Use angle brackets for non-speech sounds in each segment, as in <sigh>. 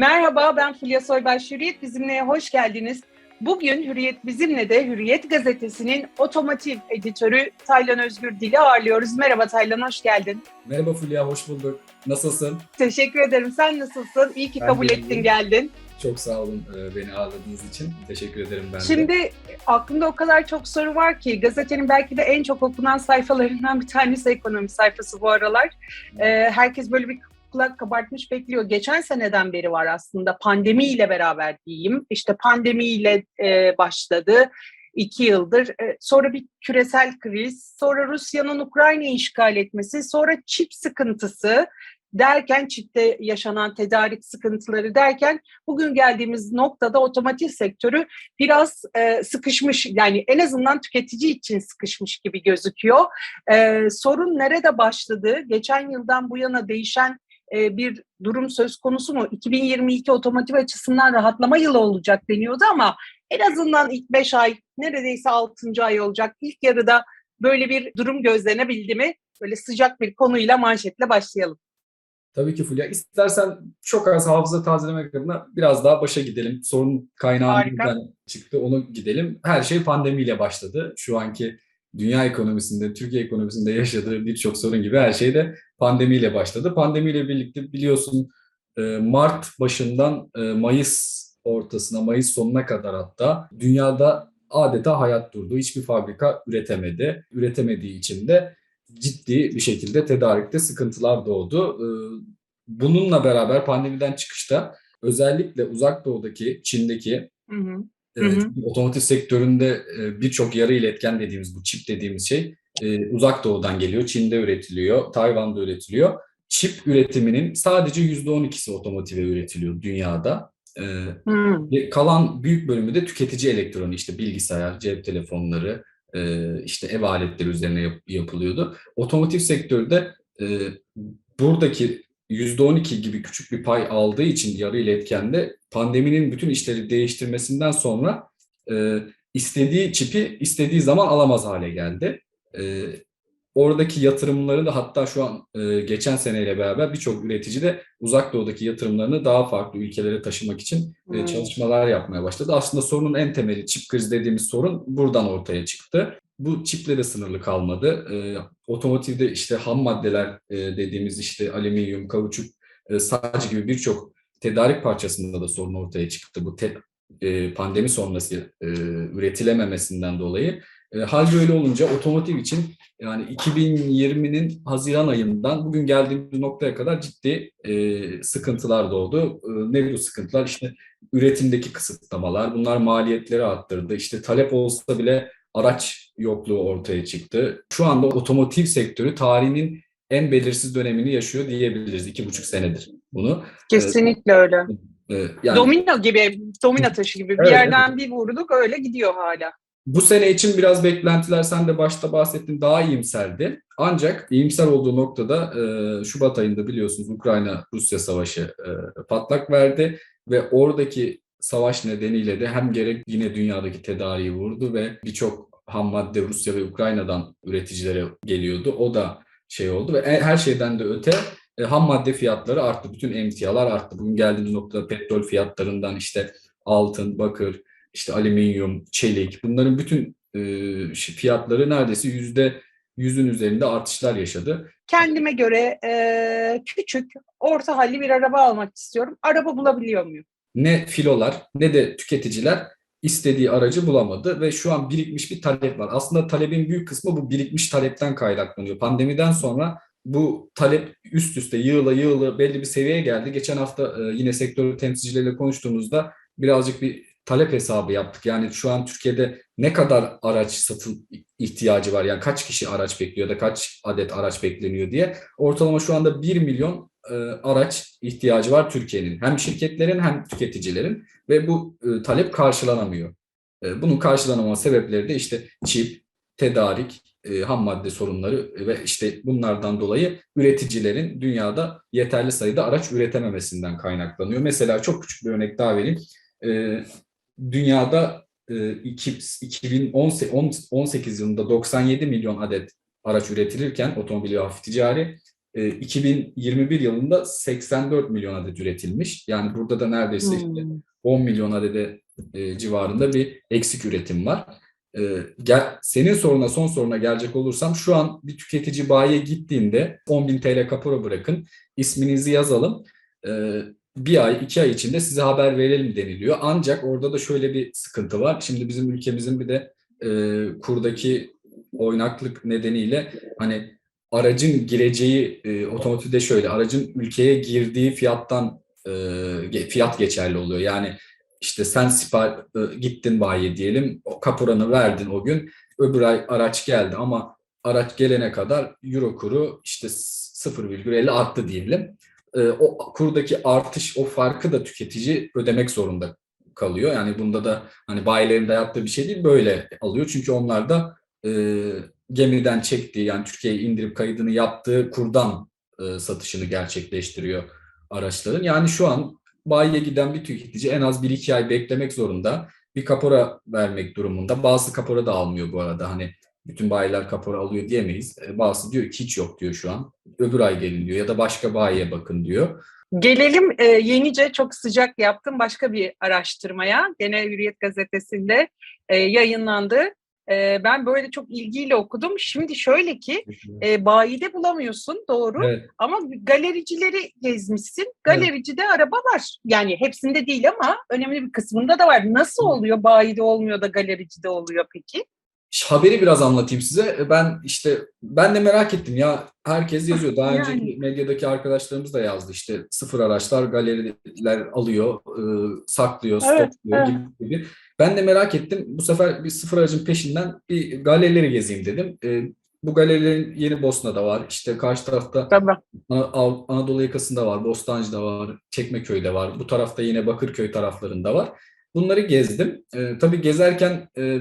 Merhaba ben Fulya Soybaş Hürriyet Bizimle'ye hoş geldiniz. Bugün Hürriyet Bizimle de Hürriyet Gazetesi'nin otomotiv editörü Taylan Özgür Dil'i ağırlıyoruz. Merhaba Taylan, hoş geldin. Merhaba Fulya, hoş bulduk. Nasılsın? Teşekkür ederim. Sen nasılsın? İyi ki Ben kabul de ettin, iyiyim. geldin. Çok sağ olun e, beni ağırladığınız için. Teşekkür ederim ben de. Şimdi aklımda o kadar çok soru var ki gazetenin belki de en çok okunan sayfalarından bir tanesi ekonomi sayfası bu aralar. Ee, herkes böyle bir kulak kabartmış bekliyor. Geçen seneden beri var aslında pandemiyle beraber diyeyim. İşte pandemiyle e, başladı iki yıldır. E, sonra bir küresel kriz, sonra Rusya'nın Ukrayna'yı işgal etmesi, sonra çip sıkıntısı derken çipte yaşanan tedarik sıkıntıları derken bugün geldiğimiz noktada otomotiv sektörü biraz e, sıkışmış yani en azından tüketici için sıkışmış gibi gözüküyor. E, sorun nerede başladı? Geçen yıldan bu yana değişen e, bir durum söz konusu mu? 2022 otomotiv açısından rahatlama yılı olacak deniyordu ama en azından ilk 5 ay neredeyse 6. ay olacak. İlk yarıda böyle bir durum gözlenebildi mi? Böyle sıcak bir konuyla manşetle başlayalım. Tabii ki Fulya. İstersen çok az hafıza tazelemek adına biraz daha başa gidelim. Sorun kaynağı nereden çıktı onu gidelim. Her şey pandemiyle başladı. Şu anki dünya ekonomisinde, Türkiye ekonomisinde yaşadığı birçok sorun gibi her şey de pandemiyle başladı. Pandemiyle birlikte biliyorsun e, Mart başından e, Mayıs ortasına, Mayıs sonuna kadar hatta dünyada adeta hayat durdu. Hiçbir fabrika üretemedi. Üretemediği için de ciddi bir şekilde tedarikte sıkıntılar doğdu. Ee, Bununla beraber pandemiden çıkışta özellikle uzak doğudaki, Çin'deki Hı hı. e, Hı hı. otomotiv sektöründe e, birçok yarı iletken dediğimiz bu çip dediğimiz şey e, uzak doğudan geliyor. Çin'de üretiliyor, Tayvan'da üretiliyor. Çip üretiminin sadece %12'si otomotive üretiliyor dünyada. E, Hı. ve Kalan büyük bölümü de tüketici elektroniği işte bilgisayar, cep telefonları, e, işte ev aletleri üzerine yap- yapılıyordu. Otomotiv sektörü de e, buradaki %12 gibi küçük bir pay aldığı için yarı iletkende pandeminin bütün işleri değiştirmesinden sonra e, istediği çipi istediği zaman alamaz hale geldi. E, oradaki yatırımları da hatta şu an e, geçen seneyle beraber birçok üretici de uzak doğudaki yatırımlarını daha farklı ülkelere taşımak için e, çalışmalar yapmaya başladı. Aslında sorunun en temeli çip krizi dediğimiz sorun buradan ortaya çıktı. Bu çiple de sınırlı kalmadı. E, otomotivde işte ham maddeler e, dediğimiz işte alüminyum, kauçuk, e, saç gibi birçok tedarik parçasında da sorun ortaya çıktı. Bu te- e, pandemi sonrası e, üretilememesinden dolayı. E, hal böyle olunca otomotiv için yani 2020'nin Haziran ayından bugün geldiğimiz noktaya kadar ciddi e, sıkıntılar doğdu. E, ne bu sıkıntılar? İşte üretimdeki kısıtlamalar, bunlar maliyetleri arttırdı. İşte talep olsa bile araç yokluğu ortaya çıktı. Şu anda otomotiv sektörü tarihinin en belirsiz dönemini yaşıyor diyebiliriz. iki buçuk senedir bunu. Kesinlikle öyle. E, yani Domino gibi, domino taşı gibi bir Evet, yerden bir vurduk öyle gidiyor hala. Bu sene için biraz beklentiler sen de başta bahsettin daha iyimserdi. Ancak iyimser olduğu noktada e, Şubat ayında biliyorsunuz Ukrayna-Rusya savaşı e, patlak verdi ve oradaki savaş nedeniyle de hem gerek yine dünyadaki tedariği vurdu ve birçok ham madde Rusya ve Ukrayna'dan üreticilere geliyordu. O da şey oldu ve e- her şeyden de öte ham madde fiyatları arttı. Bütün emtialar arttı. Bugün geldiğimiz noktada petrol fiyatlarından işte altın, bakır, işte alüminyum, çelik bunların bütün e, şey- fiyatları neredeyse yüzde yüzün üzerinde artışlar yaşadı. Kendime göre e, küçük, orta halli bir araba almak istiyorum. Araba bulabiliyor muyum? Ne filolar ne de tüketiciler istediği aracı bulamadı ve şu an birikmiş bir talep var. Aslında talebin büyük kısmı bu birikmiş talepten kaynaklanıyor. Pandemiden sonra bu talep üst üste yığıla yığıla belli bir seviyeye geldi. Geçen hafta e, yine sektör temsilcileriyle konuştuğumuzda birazcık bir talep hesabı yaptık. Yani şu an Türkiye'de ne kadar araç satıl ihtiyacı var? Yani kaç kişi araç bekliyor da kaç adet araç bekleniyor diye. Ortalama şu anda 1 milyon e, araç ihtiyacı var Türkiye'nin. Hem şirketlerin hem tüketicilerin ve bu e, talep karşılanamıyor. E, bunun karşılanama sebepleri de işte çip, tedarik, e, ham madde sorunları ve işte bunlardan dolayı üreticilerin dünyada yeterli sayıda araç üretememesinden kaynaklanıyor. Mesela çok küçük bir örnek daha vereyim. E, dünyada e, iki- 2018 yılında 97 milyon adet araç üretilirken otomobil ve hafif ticari e, 2021 yılında 84 milyon adet üretilmiş. Yani burada da neredeyse işte Hmm. 10 milyon adede e, civarında bir eksik üretim var. E, gel, senin soruna son soruna gelecek olursam şu an bir tüketici bayiye gittiğinde 10.000 TL kapora bırakın isminizi yazalım. Bir ay iki ay içinde size haber verelim deniliyor. Ancak orada da şöyle bir sıkıntı var. Şimdi bizim ülkemizin bir de e, kurdaki oynaklık nedeniyle hani aracın gireceği e, otomotivde şöyle aracın ülkeye girdiği fiyattan e, fiyat geçerli oluyor. Yani işte sen sipar e, gittin bayiye diyelim o kaporanı verdin o gün öbür ay araç geldi ama araç gelene kadar euro kuru işte 0,50 arttı diyelim. E, o kurdaki artış o farkı da tüketici ödemek zorunda kalıyor. Yani bunda da hani bayilerin dayattığı bir şey değil böyle alıyor. Çünkü onlar da e, gemiden çektiği yani Türkiye'ye indirip kaydını yaptığı kurdan e, satışını gerçekleştiriyor araçların. Yani şu an bayiye giden bir tüketici en az 1-2 ay beklemek zorunda. Bir kapora vermek durumunda. Bazı kapora da almıyor bu arada. Hani bütün bayiler kapora alıyor diyemeyiz. E, Bazısı diyor ki hiç yok diyor şu an. Öbür ay gelin diyor ya da başka bayiye bakın diyor. Gelelim e, yenice çok sıcak yaptım başka bir araştırmaya. Gene Hürriyet Gazetesi'nde e, yayınlandı. E, ben böyle çok ilgiyle okudum. Şimdi şöyle ki e, bayide bulamıyorsun doğru Evet. ama galericileri gezmişsin. Galericide araba var. Yani hepsinde değil ama önemli bir kısmında da var. Nasıl oluyor bayide olmuyor da galericide oluyor peki? Haberi biraz anlatayım size. E, Ben işte ben de merak ettim ya herkes yazıyor. Daha önce Yani. medyadaki arkadaşlarımız da yazdı işte sıfır araçlar galeriler alıyor, e, saklıyor, Evet, stokluyor evet. gibi. Ben de merak ettim. Bu sefer bir sıfır aracın peşinden bir galerileri gezeyim dedim. E, Bu galerilerin Yeni Bosna'da var. İşte karşı tarafta Av- Anadolu yakasında var, Bostancı'da var, Çekmeköy'de var. Bu tarafta yine Bakırköy taraflarında var. Bunları gezdim. Ee, tabii gezerken e,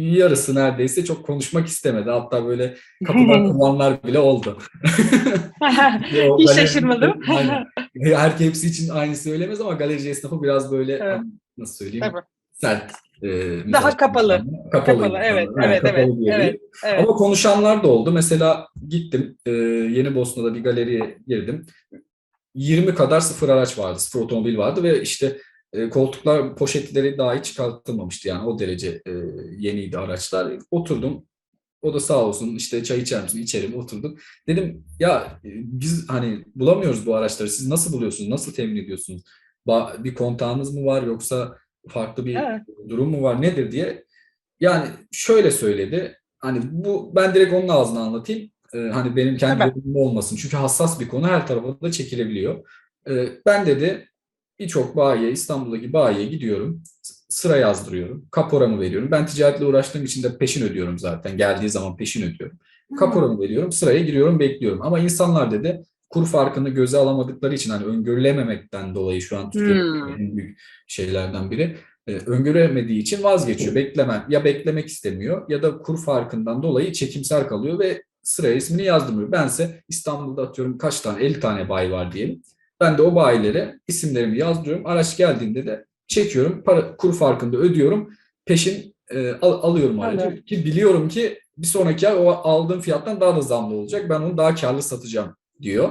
yarısı neredeyse çok konuşmak istemedi. Hatta böyle kapıdan <laughs> kovanlar bile oldu. <laughs> Hiç şaşırmadım. <laughs> Aynen. Herkes hepsi için aynı söylemez ama galerici esnafı biraz böyle Evet. nasıl söyleyeyim Tabii. sert. e, Daha kapalı. Kapalı, Kapalı, evet. Yani evet, kapalı evet, diyebilirim. evet, evet. Ama konuşanlar da oldu. Mesela gittim e, Yeni Bosna'da bir galeriye girdim. 20 kadar sıfır araç vardı, sıfır otomobil vardı ve işte e, koltuklar poşetleri dahi çıkartılmamıştı yani o derece e, yeniydi araçlar. Oturdum. O da sağ olsun işte çay içer misin? İçerim oturduk. Dedim ya e, biz hani bulamıyoruz bu araçları. Siz nasıl buluyorsunuz? Nasıl temin ediyorsunuz? Ba- bir kontağınız mı var yoksa farklı bir Evet. durum mu var nedir diye. Yani şöyle söyledi. Hani bu ben direkt onun ağzına anlatayım. Ee, hani benim kendi yorumum olmasın. Çünkü hassas bir konu her tarafa da çekilebiliyor. Ee, ben dedi birçok bayiye İstanbul'daki bayiye gidiyorum. Sıra yazdırıyorum. Kaporamı veriyorum. Ben ticaretle uğraştığım için de peşin ödüyorum zaten. Geldiği zaman peşin ödüyorum. Kaporamı veriyorum. Sıraya giriyorum bekliyorum. Ama insanlar dedi kur farkını göze alamadıkları için hani öngörülememekten dolayı şu an Türkiye'nin Hmm. en büyük şeylerden biri e, öngöremediği için vazgeçiyor. Beklemem ya beklemek istemiyor ya da kur farkından dolayı çekimser kalıyor ve sıraya ismini yazdırmıyor. Bense İstanbul'da atıyorum kaç tane 50 tane bayi var diyelim. Ben de o bayilere isimlerimi yazdırıyorum. Araç geldiğinde de çekiyorum. Para kur farkında ödüyorum. Peşin e, al- alıyorum aracı. Anladım. Ki biliyorum ki bir sonraki ay o aldığım fiyattan daha da zamlı olacak. Ben onu daha karlı satacağım diyor.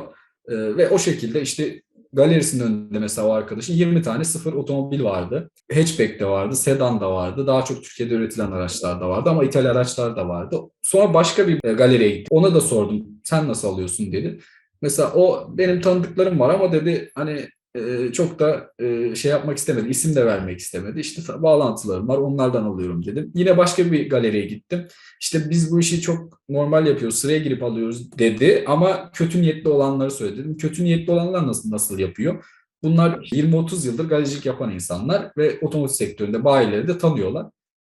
E, ve o şekilde işte galerisinin önünde mesela o arkadaşın 20 tane sıfır otomobil vardı. Hatchback de vardı, sedan da vardı. Daha çok Türkiye'de üretilen araçlar da vardı ama İtalya araçlar da vardı. Sonra başka bir e, galeriye gittim. Ona da sordum. Sen nasıl alıyorsun dedi. Mesela o benim tanıdıklarım var ama dedi hani e, çok da e, şey yapmak istemedi. isim de vermek istemedi. İşte bağlantılarım var onlardan alıyorum dedim. Yine başka bir galeriye gittim. İşte biz bu işi çok normal yapıyoruz. Sıraya girip alıyoruz dedi ama kötü niyetli olanları söyledi. Dedim kötü niyetli olanlar nasıl nasıl yapıyor? Bunlar 20-30 yıldır galericilik yapan insanlar ve otomotiv sektöründe bayileri de tanıyorlar.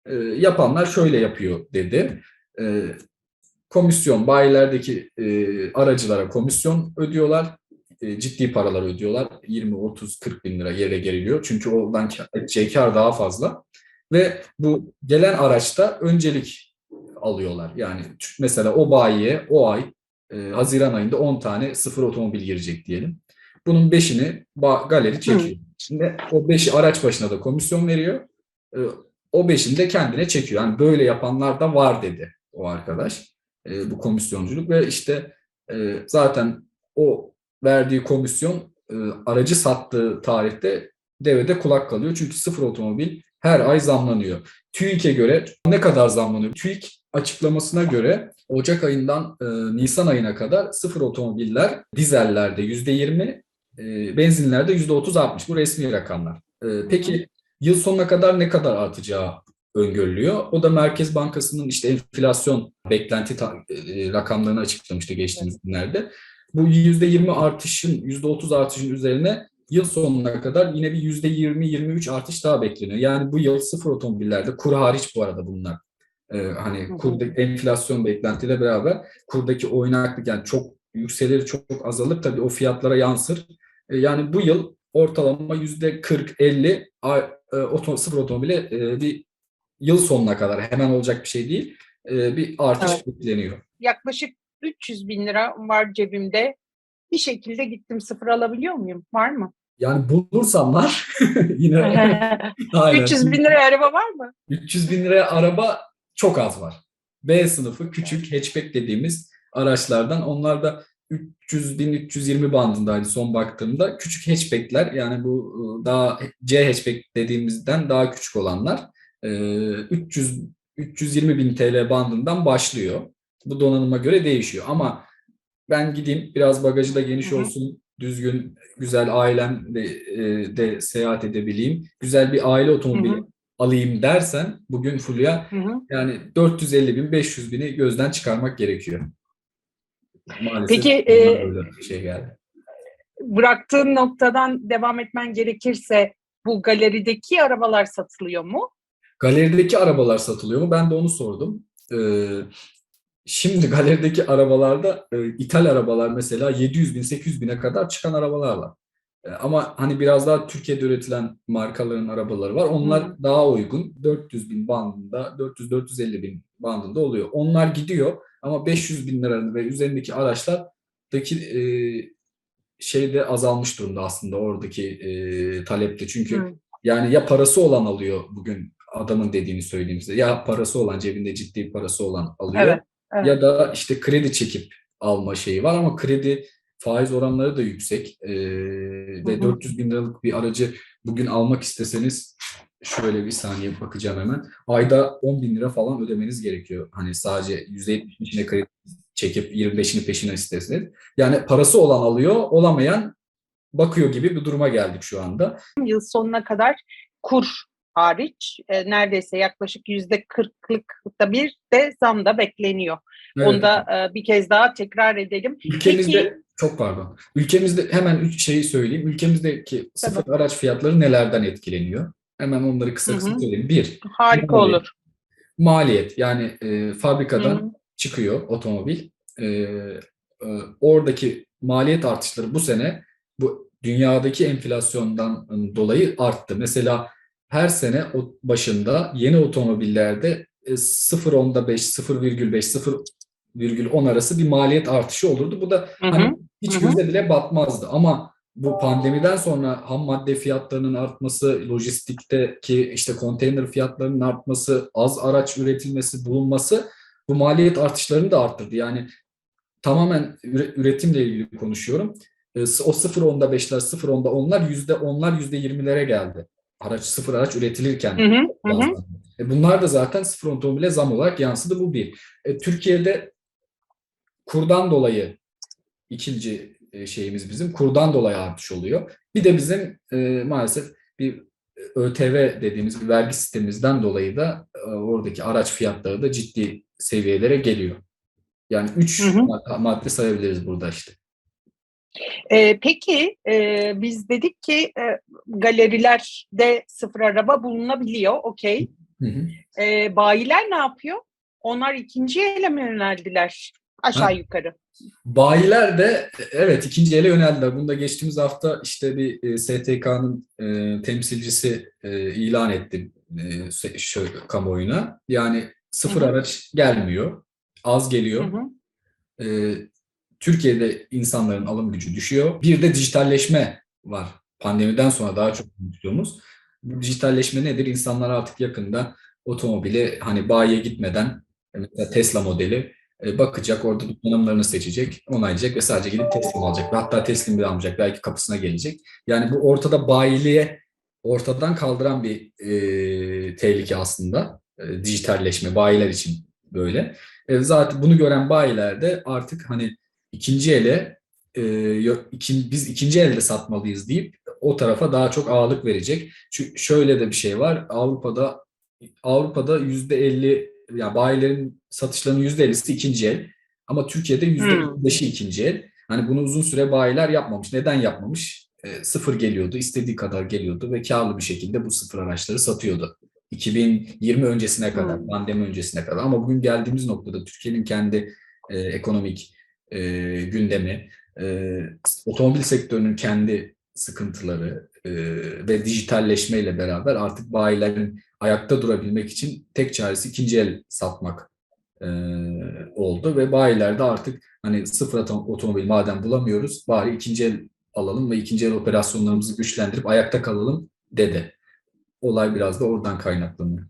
E, yapanlar şöyle yapıyor dedi. E, komisyon, bayilerdeki e, aracılara komisyon ödüyorlar. E, ciddi paralar ödüyorlar. 20, 30, 40 bin lira yere geriliyor. Çünkü oradan edeceği kar daha fazla. Ve bu gelen araçta öncelik alıyorlar. Yani mesela o bayiye o ay e, Haziran ayında 10 tane sıfır otomobil girecek diyelim. Bunun 5'ini ba- galeri çekiyor. Şimdi o 5'i araç başına da komisyon veriyor. E, o 5'ini de kendine çekiyor. Yani böyle yapanlar da var dedi o arkadaş. E, bu komisyonculuk ve işte e, zaten o verdiği komisyon e, aracı sattığı tarihte devede kulak kalıyor. Çünkü sıfır otomobil her ay zamlanıyor. TÜİK'e göre ne kadar zamlanıyor? TÜİK açıklamasına göre Ocak ayından e, Nisan ayına kadar sıfır otomobiller dizellerde %20, e, benzinlerde %30-60. Bu resmi rakamlar. E, peki yıl sonuna kadar ne kadar artacağı öngörülüyor. O da Merkez Bankası'nın işte enflasyon beklenti e, rakamlarını açıklamıştı geçtiğimiz günlerde. Bu %20 artışın, %30 artışın üzerine yıl sonuna kadar yine bir %20-23 artış daha bekleniyor. Yani bu yıl sıfır otomobillerde, kur hariç bu arada bunlar. Ee, hani kurdaki enflasyon beklentiyle beraber kurdaki oynaklık yani çok yükselir çok, azalır tabii o fiyatlara yansır. Ee, yani bu yıl ortalama %40-50 a- e, sıfır otomobile e, bir yıl sonuna kadar hemen olacak bir şey değil. e, bir artış Evet. bekleniyor. Yaklaşık 300 bin lira var cebimde. Bir şekilde gittim sıfır alabiliyor muyum? Var mı? Yani bulursam var <laughs> yine <laughs> aynen. 300 bin lira araba var mı? 300 bin liraya araba çok az var. B sınıfı küçük hatchback dediğimiz araçlardan onlar da 300 bin 320 bandındaydı son baktığımda. Küçük hatchbackler yani bu e, daha C hatchback dediğimizden daha küçük olanlar 300 320 bin TL bandından başlıyor. Bu donanıma göre değişiyor ama ben gideyim biraz bagajı da geniş Hı hı. olsun düzgün güzel ailem de, e, de seyahat edebileyim. Güzel bir aile otomobili Hı hı. alayım dersen bugün Fulya Hı hı. yani 450 bin 500 bini gözden çıkarmak gerekiyor. Maalesef Peki, e, bir şey geldi. Bıraktığın noktadan devam etmen gerekirse bu galerideki arabalar satılıyor mu? Galerideki arabalar satılıyor mu? Ben de onu sordum. Ee, şimdi galerideki arabalarda e, ithal arabalar mesela 700 bin 800 bine kadar çıkan arabalar var. E, ama hani biraz daha Türkiye'de üretilen markaların arabaları var. Onlar Hı. daha uygun. 400 bin bandında, 400-450 bin bandında oluyor. Onlar gidiyor ama 500 bin liranın ve üzerindeki araçlardaki e, şey de azalmış durumda aslında oradaki e, talepte. Çünkü Hı. yani ya parası olan alıyor bugün adamın dediğini söyleyeyim size. Ya parası olan cebinde ciddi parası olan alıyor. Evet, evet. Ya da işte kredi çekip alma şeyi var ama kredi faiz oranları da yüksek. Ee, ve hı. 400 bin liralık bir aracı bugün almak isteseniz şöyle bir saniye bakacağım hemen. Ayda 10 bin lira falan ödemeniz gerekiyor. Hani sadece %70'ine kredi çekip 25'ini peşine isteseniz. Yani parası olan alıyor, olamayan bakıyor gibi bir duruma geldik şu anda. Yıl sonuna kadar kur hariç e, neredeyse yaklaşık yüzde kırklıkta bir de zam da bekleniyor. Evet. Onu da e, bir kez daha tekrar edelim. Ülkemizde Peki- çok pardon. Ülkemizde hemen üç şeyi söyleyeyim. Ülkemizdeki sıfır araç fiyatları nelerden etkileniyor? Hemen onları kısa kısa söyleyeyim. Bir, Harika Maliyet. olur. maliyet. Yani e, fabrikadan hı. çıkıyor otomobil. E, e, oradaki maliyet artışları bu sene bu dünyadaki enflasyondan dolayı arttı. Mesela her sene başında yeni otomobillerde e, 0.5, 0,5, 0,10 arası bir maliyet artışı olurdu. Bu da Hı hı. hani hiç Hı hı. göze bile batmazdı. Ama bu pandemiden sonra ham madde fiyatlarının artması, lojistikteki işte konteyner fiyatlarının artması, az araç üretilmesi, bulunması bu maliyet artışlarını da arttırdı. Yani tamamen üre- üretimle ilgili konuşuyorum. E, O 0.10'da 5'ler, 0.10'da 10'lar, %10'lar, %20'lere geldi. Araç sıfır araç üretilirken. Hı hı. Hı. E bunlar da zaten sıfır otomobile zam olarak yansıdı. Bu bir. E, Türkiye'de kurdan dolayı ikinci e, şeyimiz bizim kurdan dolayı artış oluyor. Bir de bizim e, maalesef bir ÖTV dediğimiz bir vergi sistemimizden dolayı da e, oradaki araç fiyatları da ciddi seviyelere geliyor. Yani üç Hı hı. madde sayabiliriz burada işte. E, peki e, biz dedik ki e, galerilerde sıfır araba bulunabiliyor. Okey. E, bayiler ne yapıyor? Onlar ikinci ele mi yöneldiler? Aşağı Ha. yukarı. Bayiler de evet ikinci ele yöneldiler. Bunda geçtiğimiz hafta işte bir e, STK'nın e, temsilcisi e, ilan etti e, şöyle, kamuoyuna. Yani sıfır Hı hı. araç gelmiyor. Az geliyor. hı. E, Türkiye'de insanların alım gücü düşüyor. Bir de dijitalleşme var. Pandemiden sonra daha çok konuştuğumuz. Bu dijitalleşme nedir? İnsanlar artık yakında otomobili hani bayiye gitmeden mesela Tesla modeli E, bakacak, orada donanımlarını seçecek, onaylayacak ve sadece gidip teslim alacak. Ve hatta teslim bile almayacak. Belki kapısına gelecek. Yani bu ortada bayiliğe ortadan kaldıran bir e, tehlike aslında. E, dijitalleşme bayiler için böyle. E, zaten bunu gören bayiler de artık hani ikinci ele e, yok, iki, biz ikinci elde satmalıyız deyip o tarafa daha çok ağırlık verecek. Çünkü şöyle de bir şey var. Avrupa'da Avrupa'da yüzde elli yani bayilerin satışlarının yüzde ellisi ikinci el. Ama Türkiye'de yüzde beşi ikinci el. Hani bunu uzun süre bayiler yapmamış. Neden yapmamış? E, sıfır geliyordu, istediği kadar geliyordu ve karlı bir şekilde bu sıfır araçları satıyordu. 2020 öncesine kadar, Hmm. pandemi öncesine kadar. Ama bugün geldiğimiz noktada Türkiye'nin kendi e, ekonomik e, gündemi, e, otomobil sektörünün kendi sıkıntıları e, ve dijitalleşmeyle beraber artık bayilerin ayakta durabilmek için tek çaresi ikinci el satmak e, oldu ve bayilerde artık hani sıfır otom- otomobil madem bulamıyoruz bari ikinci el alalım ve ikinci el operasyonlarımızı güçlendirip ayakta kalalım dedi. Olay biraz da oradan kaynaklanıyor.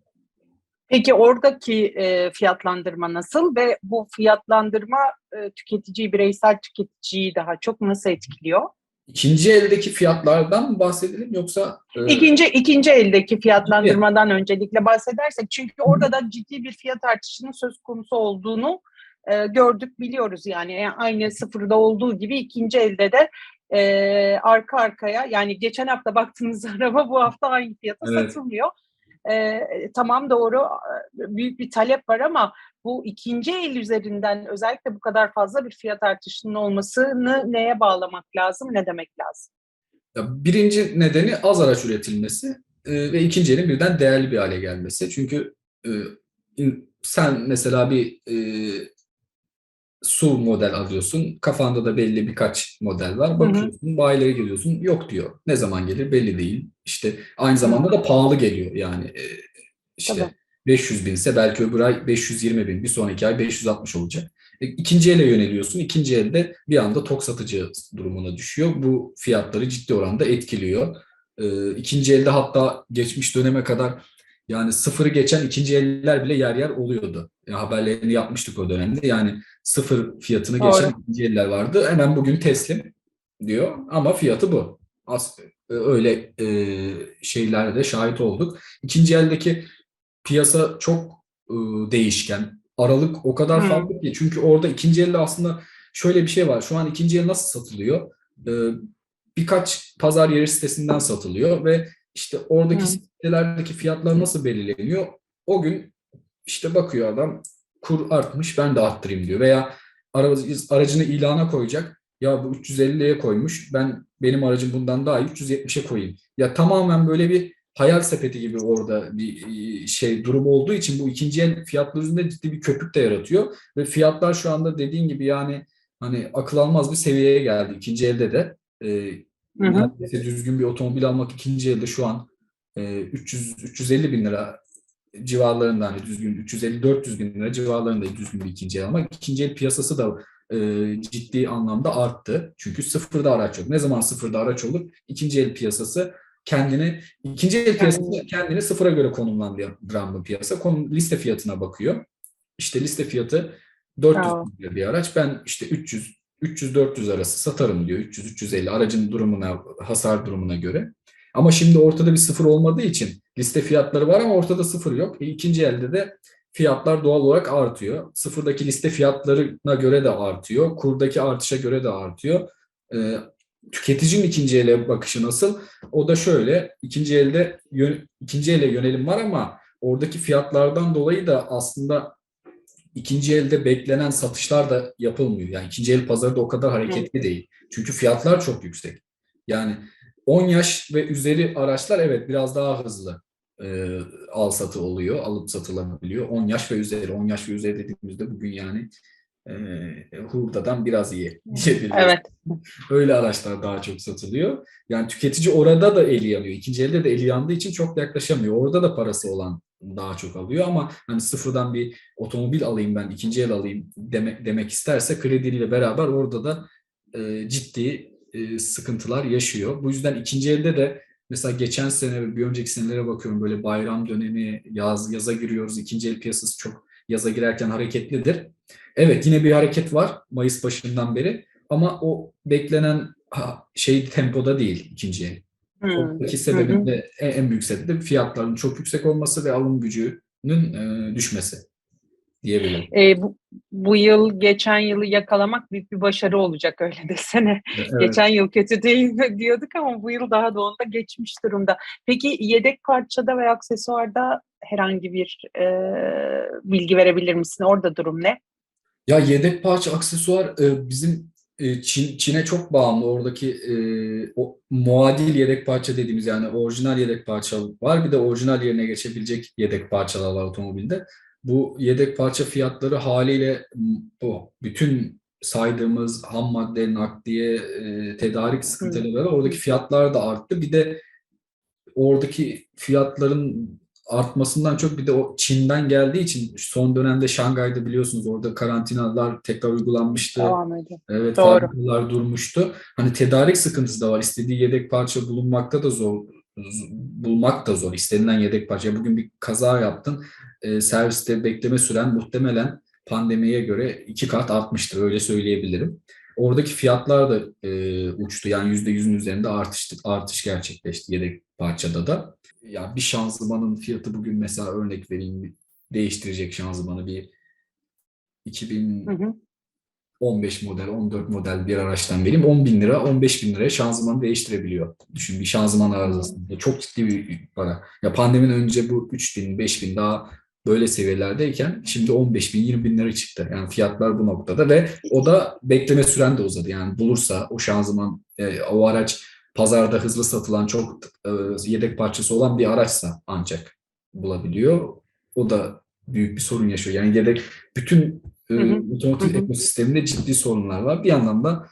Peki oradaki e, fiyatlandırma nasıl ve bu fiyatlandırma e, tüketiciyi, bireysel tüketiciyi daha çok nasıl etkiliyor? İkinci eldeki fiyatlardan bahsedelim yoksa e, İkinci ikinci eldeki fiyatlandırmadan öncelikle bahsedersek çünkü orada da ciddi bir fiyat artışının söz konusu olduğunu e, gördük biliyoruz yani E, aynı sıfırda olduğu gibi ikinci elde de e, arka arkaya yani geçen hafta baktığınız <laughs> araba bu hafta aynı fiyata Evet. satılmıyor. E, tamam doğru büyük bir talep var ama bu ikinci el üzerinden özellikle bu kadar fazla bir fiyat artışının olmasını neye bağlamak lazım, ne demek lazım? Birinci nedeni az araç üretilmesi e, ve ikinci elin birden değerli bir hale gelmesi. Çünkü e, sen mesela bir e, su model alıyorsun. Kafanda da belli birkaç model var. Bakıyorsun, bayilere geliyorsun. Yok diyor. Ne zaman gelir belli değil. İşte aynı zamanda da pahalı geliyor. Yani e, işte Tabii. 500 binse belki öbür ay 520 bin, bir sonraki ay 560 olacak. E, İkinci ele yöneliyorsun. İkinci elde bir anda tok satıcı durumuna düşüyor. Bu fiyatları ciddi oranda etkiliyor. E, İkinci elde hatta geçmiş döneme kadar yani sıfırı geçen ikinci eller bile yer yer oluyordu. Ya haberlerini yapmıştık o dönemde. Yani sıfır fiyatını Doğru. geçen ikinci eller vardı. Hemen bugün teslim diyor ama fiyatı bu. As öyle e, şeylerde de şahit olduk. İkinci eldeki piyasa çok e, değişken. Aralık o kadar farklı ki. Çünkü orada ikinci elde aslında şöyle bir şey var. Şu an ikinci el nasıl satılıyor? E, birkaç pazar yeri sitesinden satılıyor ve işte oradaki Hmm. sitelerdeki fiyatlar nasıl belirleniyor? O gün işte bakıyor adam kur artmış ben de arttırayım diyor. Veya aracı, aracını ilana koyacak. Ya bu 350'ye koymuş. Ben benim aracım bundan daha iyi 370'e koyayım. Ya tamamen böyle bir hayal sepeti gibi orada bir e, şey durum olduğu için bu ikinci el fiyatlar üzerinde ciddi bir köpük de yaratıyor ve fiyatlar şu anda dediğin gibi yani hani akıl almaz bir seviyeye geldi ikinci elde de. E, Hı hı. neredeyse düzgün bir otomobil almak ikinci elde şu an e, 300 350 bin lira civarlarında hani düzgün 350-400 bin lira civarlarında düzgün bir ikinci el almak. İkinci el piyasası da e, ciddi anlamda arttı. Çünkü sıfırda araç yok. Ne zaman sıfırda araç olur? İkinci el piyasası kendini ikinci el piyasası kendini sıfıra göre konumlandıran bir piyasa. Konum, liste fiyatına bakıyor. İşte liste fiyatı 400 Bravo. bin lira bir araç. Ben işte 300 300-400 arası satarım diyor. 300-350 aracın durumuna, hasar durumuna göre. Ama şimdi ortada bir sıfır olmadığı için liste fiyatları var ama ortada sıfır yok. E, ikinci elde de fiyatlar doğal olarak artıyor. Sıfırdaki liste fiyatlarına göre de artıyor. Kurdaki artışa göre de artıyor. E, tüketicinin ikinci ele bakışı nasıl? O da şöyle. ikinci elde yön- ikinci ele yönelim var ama oradaki fiyatlardan dolayı da aslında ikinci elde beklenen satışlar da yapılmıyor. Yani ikinci el pazarı da o kadar hareketli değil. Çünkü fiyatlar çok yüksek. Yani 10 yaş ve üzeri araçlar evet biraz daha hızlı e, al satı oluyor, alıp satılabiliyor. 10 yaş ve üzeri, 10 yaş ve üzeri dediğimizde bugün yani e, hurdadan biraz iyi diyebiliriz. Evet. Öyle araçlar daha çok satılıyor. Yani tüketici orada da eli yanıyor. İkinci elde de eli yandığı için çok yaklaşamıyor. Orada da parası olan daha çok alıyor ama hani sıfırdan bir otomobil alayım ben, ikinci el alayım demek, demek isterse krediyle beraber orada da e, ciddi e, sıkıntılar yaşıyor. Bu yüzden ikinci elde de mesela geçen sene ve bir önceki senelere bakıyorum böyle bayram dönemi, yaz yaza giriyoruz. İkinci el piyasası çok yaza girerken hareketlidir. Evet yine bir hareket var Mayıs başından beri ama o beklenen şey tempoda değil ikinci el. Hmm. Sebebin de en, en büyük sebebi fiyatların çok yüksek olması ve alım gücünün e, düşmesi diyebilirim. E, bu, bu yıl geçen yılı yakalamak büyük bir başarı olacak öyle desene. Evet. Geçen yıl kötü değil mi <laughs> diyorduk ama bu yıl daha da onda geçmiş durumda. Peki yedek parçada ve aksesuarda herhangi bir e, bilgi verebilir misin? Orada durum ne? Ya yedek parça aksesuar e, bizim e, Çin, Çin'e çok bağımlı. Oradaki e, o muadil yedek parça dediğimiz yani orijinal yedek parça var. Bir de orijinal yerine geçebilecek yedek parçalar var otomobilde. Bu yedek parça fiyatları haliyle bu bütün saydığımız ham madde, nakliye, e, tedarik sıkıntıları var. Oradaki fiyatlar da arttı. Bir de oradaki fiyatların artmasından çok bir de o Çin'den geldiği için son dönemde Şangay'da biliyorsunuz orada karantinalar tekrar uygulanmıştı. Devam ediyor. Evet, Doğru. fabrikalar durmuştu. Hani tedarik sıkıntısı da var. İstediği yedek parça bulunmakta da zor. Bulmak da zor. İstenilen yedek parça. Bugün bir kaza yaptın. e, serviste bekleme süren muhtemelen pandemiye göre iki kat artmıştır. Öyle söyleyebilirim. Oradaki fiyatlar da e, uçtu. Yani yüzde yüzün üzerinde artış, artış gerçekleşti yedek parçada da. Ya bir şanzımanın fiyatı bugün mesela örnek vereyim değiştirecek şanzımanı bir 2000 Hı hı. 15 model, 14 model bir araçtan vereyim. 10 bin lira, 15 bin liraya şanzımanı değiştirebiliyor. Düşün bir şanzıman arızasında. Çok ciddi bir para. Ya pandemiden önce bu 3 bin, 5 bin daha böyle seviyelerdeyken şimdi 15 bin, 20 bin lira çıktı. Yani fiyatlar bu noktada ve o da bekleme süren de uzadı. Yani bulursa o şanzıman, e, o araç pazarda hızlı satılan çok e, yedek parçası olan bir araçsa ancak bulabiliyor. O da büyük bir sorun yaşıyor. Yani yedek bütün e, otomotiv ekosisteminde ciddi sorunlar var. Bir yandan da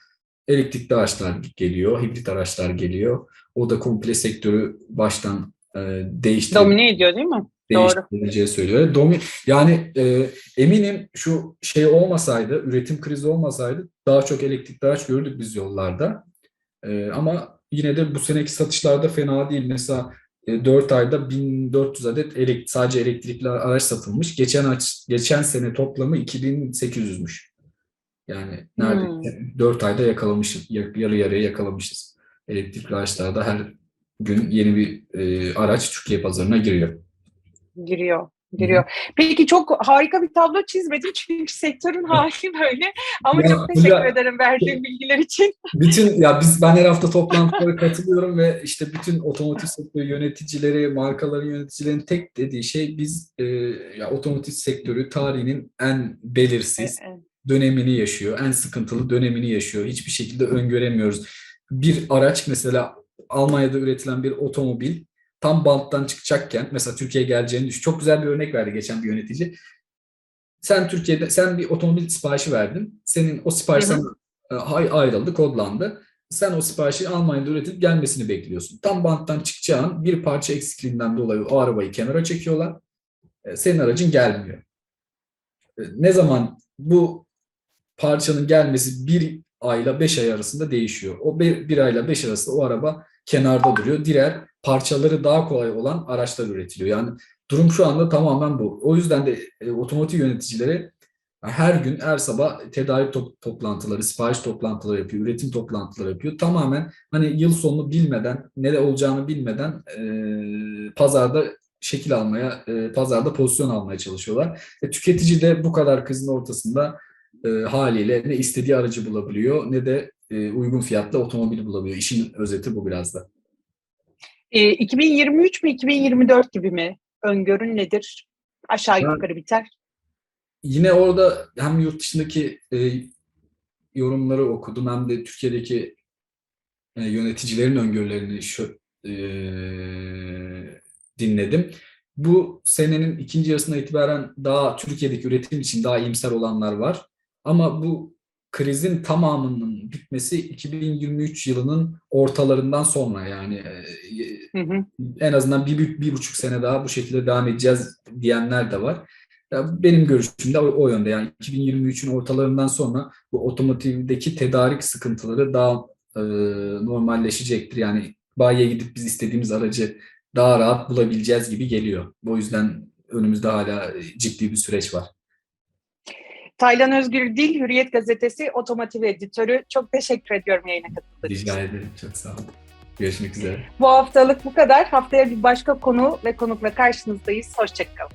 elektrikli araçlar geliyor, hibrit araçlar geliyor. O da komple sektörü baştan e, değiştirip Domine ediyor değil mi? Doğru. değiştirileceği söylüyor. Domi, yani e, eminim şu şey olmasaydı, üretim krizi olmasaydı daha çok elektrikli araç gördük biz yollarda. E, ama yine de bu seneki satışlarda fena değil. Mesela e, 4 ayda 1400 adet elek, sadece elektrikli araç satılmış. Geçen aç, geçen sene toplamı 2800'müş. Yani neredeyse 4 ayda yakalamışız, yarı yarıya yakalamışız. Elektrikli araçlarda her gün yeni bir e, araç Türkiye pazarına giriyor. Giriyor. Giriyor. Peki çok harika bir tablo çizmedin <laughs> çünkü sektörün hali böyle. Ama Ya, çok teşekkür Hülya- ederim verdiğin bilgiler için. <laughs> Bütün ya biz ben her hafta toplantılara katılıyorum ve işte bütün otomotiv sektörü yöneticileri, markaların yöneticilerin tek dediği şey biz e, ya otomotiv sektörü tarihinin en belirsiz Evet. dönemini yaşıyor, en sıkıntılı dönemini yaşıyor. Hiçbir şekilde öngöremiyoruz. Bir araç mesela Almanya'da üretilen bir otomobil tam banttan çıkacakken mesela Türkiye'ye geleceğini düşün. Çok güzel bir örnek verdi geçen bir yönetici. Sen Türkiye'de sen bir otomobil siparişi verdin. Senin o sipariş sana e, ay- ayrıldı, kodlandı. Sen o siparişi Almanya'da üretip gelmesini bekliyorsun. Tam banttan çıkacağın bir parça eksikliğinden dolayı o arabayı kenara çekiyorlar. E, Senin aracın gelmiyor. E, Ne zaman bu parçanın gelmesi bir ayla beş ay arasında değişiyor. O bir, bir ayla beş arasında o araba kenarda duruyor. Diğer parçaları daha kolay olan araçlar üretiliyor. Yani durum şu anda tamamen bu. O yüzden de e, otomotiv yöneticileri her gün her sabah tedarik top- toplantıları, sipariş toplantıları yapıyor, üretim toplantıları yapıyor. Tamamen hani yıl sonunu bilmeden, ne olacağını bilmeden e, pazarda şekil almaya, e, pazarda pozisyon almaya çalışıyorlar. E, tüketici de bu kadar krizin ortasında e, haliyle ne istediği aracı bulabiliyor ne de e, uygun fiyatlı otomobil bulabiliyor. İşin özeti bu biraz da. E, 2023 mi 2024 gibi mi? Öngörün nedir? Aşağı Ben- yukarı biter. Yine orada hem yurt dışındaki e, yorumları okudum hem de Türkiye'deki e, yöneticilerin öngörülerini şu, e, dinledim. Bu senenin ikinci yarısına itibaren daha Türkiye'deki üretim için daha iyimser olanlar var. Ama bu krizin tamamının bitmesi 2023 yılının ortalarından sonra yani e, Hı hı. en azından bir, bir, buçuk sene daha bu şekilde devam edeceğiz diyenler de var. Benim görüşüm de o, o yönde. Yani 2023'ün ortalarından sonra bu otomotivdeki tedarik sıkıntıları daha e, normalleşecektir. Yani bayiye gidip biz istediğimiz aracı daha rahat bulabileceğiz gibi geliyor. O yüzden önümüzde hala ciddi bir süreç var. Taylan Özgür Dil, Hürriyet Gazetesi Otomotiv Editörü. Çok teşekkür ediyorum yayına katıldığınız için. Rica ederim. Çok sağ olun. Görüşmek üzere. Bu haftalık bu kadar. Haftaya bir başka konu ve konukla karşınızdayız. Hoşçakalın.